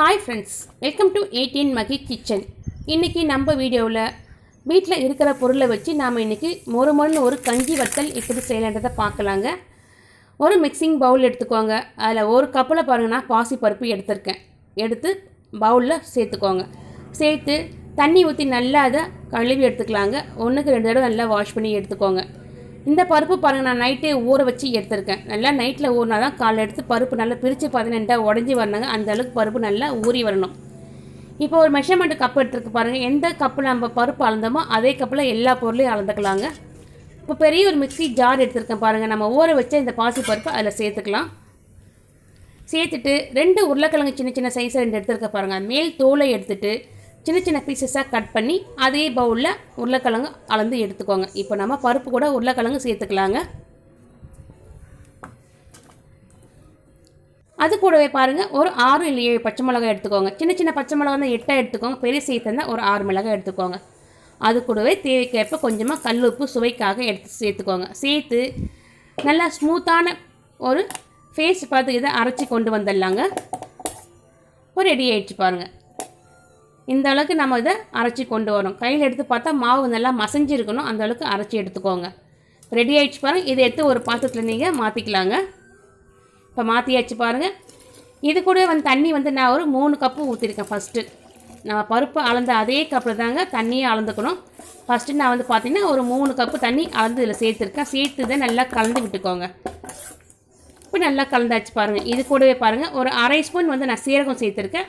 Hi friends welcome to eighteen Magi kitchen இன்றைக்கி நம்ம வீடியோவில் வீட்டில் இருக்கிற பொருளை வச்சு நாம் இன்றைக்கி மொறு மொறுன்னு ஒரு கஞ்சி வத்தல் எப்படி செய்யலான்றதை பார்க்கலாங்க. ஒரு மிக்சிங் பவுல் எடுத்துக்கோங்க. அதில் ஒரு கப்பில் பாருங்கன்னா பாசி பருப்பு எடுத்திருக்கேன். எடுத்து பவுலில் சேர்த்துக்கோங்க. சேர்த்து தண்ணி ஊற்றி நல்லா அதை கழுவி எடுத்துக்கலாங்க. ஒன்றுக்கு ரெண்டு தடவை நல்லா வாஷ் பண்ணி எடுத்துக்கோங்க. இந்த பருப்பு பாருங்கள் நான் நைட்டே ஊற வச்சு எடுத்திருக்கேன். நல்லா நைட்டில் ஊறினா தான் காலைல எடுத்து பருப்பு நல்லா பிரித்து பார்த்தீங்கன்னா உடஞ்சி வரணுங்க. அந்த அளவுக்கு பருப்பு நல்லா ஊறி வரணும். இப்போ ஒரு மெஷர்மெண்ட் கப் எடுத்துருக்கு பாருங்கள் எந்த கப்பில் நம்ம பருப்பு அளந்தோமோ அதே கப்பில் எல்லா பொருளையும் அளந்துக்கலாங்க. இப்போ பெரிய ஒரு மிக்ஸி ஜார் எடுத்திருக்கேன் பாருங்கள் நம்ம ஊற வச்ச இந்த பாசி பருப்பு அதில் சேர்த்துக்கலாம். சேர்த்துட்டு ரெண்டு உருளைக்கிழங்கு சின்ன சின்ன சைஸ் ரெண்டு எடுத்துருக்க பாருங்கள் மேல் தோலை எடுத்துகிட்டு சின்ன சின்ன பீசஸாக கட் பண்ணி அதே பவுலில் உருளைக்கிழங்கு அளந்து எடுத்துக்கோங்க. இப்போ நம்ம பருப்பு கூட உருளைக்கிழங்கு சேர்த்துக்கலாங்க. அது கூடவே பாருங்கள் ஒரு ஆறு இல்லை ஏழு பச்சை மிளகாய் எடுத்துக்கோங்க. சின்ன சின்ன பச்சை மிளகாய் தான் எட்டாக எடுத்துக்கோங்க பெரிய சேர்த்துனா ஒரு ஆறு மிளகாய் எடுத்துக்கோங்க. அது கூடவே தேவைக்கேற்ப கொஞ்சமாக கல் உப்பு சுவைக்காக எடுத்து சேர்த்துக்கோங்க. சேர்த்து நல்லா ஸ்மூத்தான ஒரு ஃபேஸ் பார்த்து இதை அரைச்சி கொண்டு வந்துடலாங்க. ஒரு ரெடி ஆகிடுச்சு பாருங்கள் இந்த அளவுக்கு நம்ம இதை அரைச்சி கொண்டு வரோம் கையில் எடுத்து பார்த்தா மாவு நல்லா மசஞ்சு இருக்கணும் அந்த அளவுக்கு அரைச்சி எடுத்துக்கோங்க. ரெடி ஆகிடுச்சு பாருங்கள் இதை எடுத்து ஒரு பாத்திரத்தில் நீங்கள் மாற்றிக்கலாங்க இப்போ மாற்றியாச்சு பாருங்கள் இது கூட வந்து தண்ணி வந்து நான் ஒரு மூணு கப்பு ஊற்றிருக்கேன் ஃபஸ்ட்டு நான் பருப்பு அளந்த அதே கப்பில் தாங்க தண்ணியை அளந்துக்கணும். ஃபஸ்ட்டு நான் வந்து பார்த்தீங்கன்னா ஒரு மூணு கப்பு தண்ணி அளந்து இதில் சேர்த்துருக்கேன். சேர்த்து தான் நல்லா கலந்து விட்டுக்கோங்க. இப்போ நல்லா கலந்தாச்சு பாருங்கள் இது கூடவே பாருங்கள் ஒரு அரை ஸ்பூன் வந்து நான் சீரகம் சேர்த்துருக்கேன்.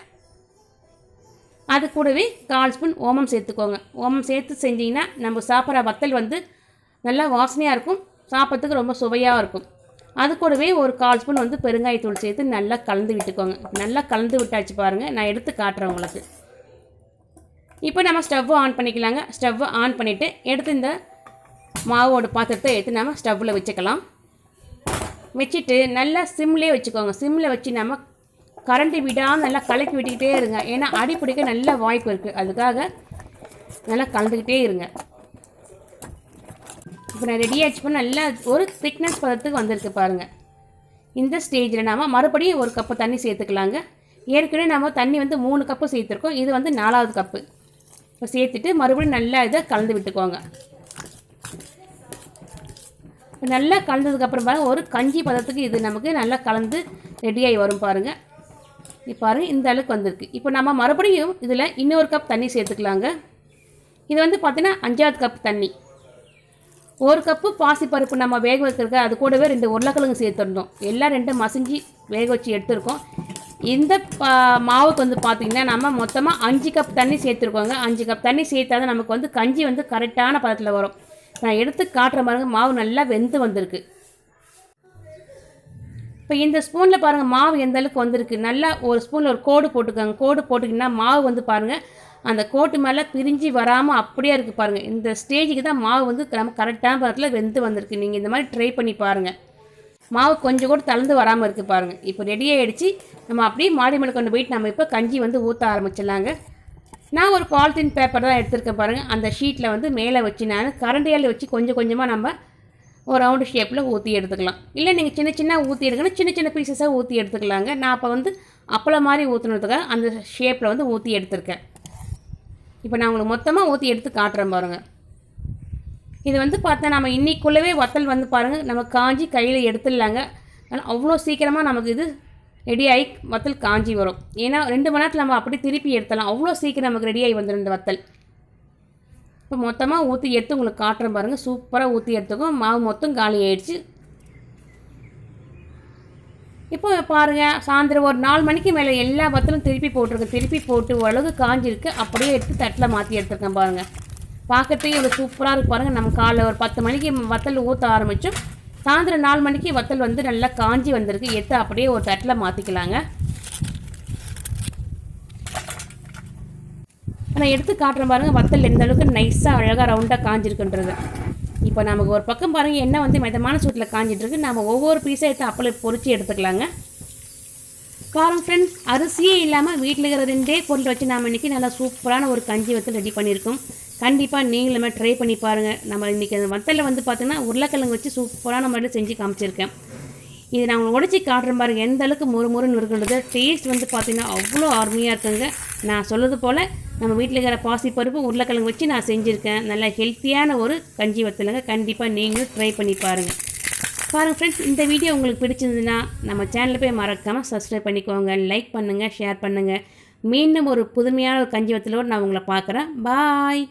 அது கூடவே கால் ஸ்பூன் ஓமம் சேர்த்துக்கோங்க. ஓமம் சேர்த்து செஞ்சிங்கன்னா நம்ம சாப்பிட்ற வத்தல் வந்து நல்லா வாசனையாக இருக்கும். சாப்பிட்றதுக்கு ரொம்ப சுவையாக இருக்கும். அது கூடவே ஒரு கால் ஸ்பூன் வந்து பெருங்காயத்தூள் சேர்த்து நல்லா கலந்து விட்டுக்கோங்க. நல்லா கலந்து விட்டாச்சு பாருங்கள் நான் எடுத்து காட்டுறேன் உங்களுக்கு. இப்போ நம்ம ஸ்டவ்வை ஆன் பண்ணிக்கலாங்க. ஸ்டவ்வை ஆன் பண்ணிவிட்டு எடுத்து இந்த மாவோட பாத்திரத்தை எடுத்து நம்ம ஸ்டவ்வில் வச்சுக்கலாம். வச்சுட்டு நல்லா சிம்லேயே வச்சுக்கோங்க. சிம்மில் வச்சு நம்ம கரண்ட்டு விடாமல் நல்லா கலக்கி விட்டுக்கிட்டே இருங்க. ஏன்னா அடி பிடிக்க நல்ல வாய்ப்பு இருக்குது அதுக்காக நல்லா கலந்துக்கிட்டே இருங்க. இப்போ நான் ரெடி ஆச்சு நல்லா ஒரு திக்னஸ் பதத்துக்கு வந்திருக்கு பாருங்கள் இந்த ஸ்டேஜில் நாம் மறுபடியும் ஒரு கப்பு தண்ணி சேர்த்துக்கலாங்க. ஏற்கனவே நம்ம தண்ணி வந்து மூணு கப்பு சேர்த்துருக்கோம். இது வந்து நாலாவது கப்பு இப்போ சேர்த்துட்டு மறுபடியும் நல்லா இதை கலந்து விட்டுக்கோங்க. இப்போ நல்லா கலந்ததுக்கப்புறம் பாருங்கள் ஒரு கஞ்சி பதத்துக்கு இது நமக்கு நல்லா கலந்து ரெடியாகி வரும் பாருங்கள் இப்போ பாருங்கள் இந்த அளவுக்கு வந்திருக்கு. இப்போ நம்ம மறுபடியும் இதில் இன்னொரு கப் தண்ணி சேர்த்துக்கலாங்க. இது வந்து பார்த்தீங்கன்னா அஞ்சாவது கப் தண்ணி. ஒரு கப்பு பாசிப்பருப்பு நம்ம வேக வைக்கிறதுக்கு அது கூடவே ரெண்டு உருளைக்கிழங்கு சேர்த்துருந்தோம் எல்லாம் ரெண்டு மசிஞ்சு வேக வச்சு எடுத்துருக்கோம். இந்த மாவுக்கு வந்து பார்த்திங்கன்னா நம்ம மொத்தமாக அஞ்சு கப் தண்ணி சேர்த்துருக்கோங்க. அஞ்சு கப் தண்ணி சேர்த்தா தான் நமக்கு வந்து கஞ்சி வந்து கரெக்டான பதத்தில் வரும். நான் எடுத்து காட்டுற மாதிரி மாவு நல்லா வெந்து வந்திருக்கு. இப்போ இந்த ஸ்பூனில் பாருங்கள் மாவு எந்த அளவுக்கு வந்திருக்கு. நல்லா ஒரு ஸ்பூனில் ஒரு கோடு போட்டுக்கோங்க. கோடு போட்டிங்கன்னா மாவு வந்து பாருங்கள் அந்த கோட்டு மேலே பிரிஞ்சு வராமல் அப்படியே இருக்குது பாருங்கள் இந்த ஸ்டேஜுக்கு தான் மாவு வந்து நம்ம கரெக்டான பதத்தில் வெந்து வந்திருக்கு. நீங்கள் இந்த மாதிரி ட்ரை பண்ணி பாருங்கள் மாவு கொஞ்சம் கூட தளர்ந்து வராமல் இருக்குது பாருங்கள் இப்போ ரெடி ஆகிடுச்சு நம்ம அப்படியே மாடி மேலே கொண்டு போயிட்டு நம்ம இப்போ கஞ்சி வந்து ஊற்ற ஆரம்பிச்சிடலாங்க. நான் ஒரு பாலித்தீன் பேப்பர் தான் எடுத்திருக்கேன் பாருங்கள் அந்த ஷீட்டில் வந்து மேலே வச்சு நான் கரண்டியால் வச்சு கொஞ்சம் கொஞ்சமாக நம்ம ஒரு ரவுண்டு ஷேப்பில் ஊற்றி எடுத்துக்கலாம். இல்லை நீங்கள் சின்ன சின்ன ஊற்றி எடுக்கணும். சின்ன சின்ன பீசஸாக ஊற்றி எடுத்துக்கலாங்க. நான் அப்போ வந்து அப்பளம் மாதிரி ஊற்றுனதுக்காக அந்த ஷேப்பில் வந்து ஊற்றி எடுத்திருக்கேன். இப்போ நான் உங்களுக்கு மொத்தமாக ஊற்றி எடுத்து காட்டுறேன் பாருங்கள் இது வந்து பார்த்தா நம்ம இன்றைக்குள்ளவே வத்தல் வந்து பாருங்கள் நம்ம காஞ்சி கையில் எடுத்துடலாங்க. ஆனால் அவ்வளோ சீக்கிரமாக நமக்கு இது ரெடியாகி வத்தல் காஞ்சி வரும். ஏன்னா ரெண்டு மணி நேரத்தில் நம்ம அப்படி திருப்பி எடுத்தலாம். அவ்வளோ சீக்கிரம் நமக்கு ரெடி ஆகி வந்துடும் இந்த வத்தல். இப்போ மொத்தமாக ஊற்றி எடுத்து உங்களுக்கு காட்டுறேன் பாருங்கள் சூப்பராக ஊற்றி எடுத்துக்கும். மாவு மொத்தம் காலி ஆயிடுச்சு. இப்போ பாருங்கள் சாயந்தரம் ஒரு நாலு மணிக்கு மேலே எல்லா வத்தலும் திருப்பி போட்டிருக்கேன் திருப்பி போட்டு ஓரளவுக்கு காஞ்சிருக்கு. அப்படியே எடுத்து தட்டில் மாற்றி எடுத்துருக்கேன் பாருங்கள் பார்க்கறதுக்கே இவ்வளோ சூப்பராக இருக்கு பாருங்கள் நம்ம காலைல ஒரு பத்து மணிக்கு வத்தல் ஊற்ற ஆரம்பித்தோம் சாயந்தரம் நாலு மணிக்கு வத்தல் வந்து நல்லா காஞ்சி வந்திருக்கு. எடுத்து அப்படியே ஒரு தட்டில் மாற்றிக்கலாங்க நான் எடுத்து காட்டுறேன் பாருங்கள் வத்தல் எந்த அளவுக்கு நைஸாக அழகாக ரவுண்டாக காஞ்சிருக்குன்றது. இப்போ நமக்கு ஒரு பக்கம் பாருங்கள் என்ன வந்து மிதமான சூட்டில் காஞ்சிட்ருக்கு. நம்ம ஒவ்வொரு பீஸாக எடுத்து அப்பளை பொறிச்சு எடுத்துக்கலாங்க. காரம் ஃப்ரெண்ட்ஸ் அரிசியே இல்லாமல் வீட்டில் இருக்கிற ரெண்டே பொருள் வச்சு நாம் இன்றைக்கி நல்லா சூப்பரான ஒரு கஞ்சி வத்தல் ரெடி பண்ணியிருக்கோம். கண்டிப்பாக நீங்களுமே ட்ரை பண்ணி பாருங்கள் நம்ம இன்றைக்கி அந்த வத்தலில் வந்து பார்த்திங்கன்னா உருளைக்கிழங்கு வச்சு சூப்பரான முறையில் செஞ்சு காமிச்சிருக்கேன். இது நான் உடச்சி காட்டுற பாருங்க எந்த அளவுக்கு மொறு மொறுன்னு இருக்கிறது டேஸ்ட் வந்து பார்த்திங்கன்னா அவ்வளோ அருமையாக இருக்குங்க. நான் சொல்வது போல் நம்ம வீட்டில் இருக்கிற பாசிப்பருப்பு உருளைக்கிழங்கு வச்சு நான் செஞ்சுருக்கேன். நல்ல ஹெல்த்தியான ஒரு கஞ்சி வத்தலுங்க. கண்டிப்பாக நீங்களும் ட்ரை பண்ணி பாருங்கள் பாருங்கள் ஃப்ரெண்ட்ஸ் இந்த வீடியோ உங்களுக்கு பிடிச்சிருந்ததுன்னா நம்ம சேனலில் போய் மறக்காமல் சப்ஸ்கிரைப் பண்ணிக்கோங்க. லைக் பண்ணுங்கள் ஷேர் பண்ணுங்கள் மீண்டும் ஒரு புதுமையான ஒரு கஞ்சி வத்தலோடு நான் உங்களை பார்க்குறேன். பாய்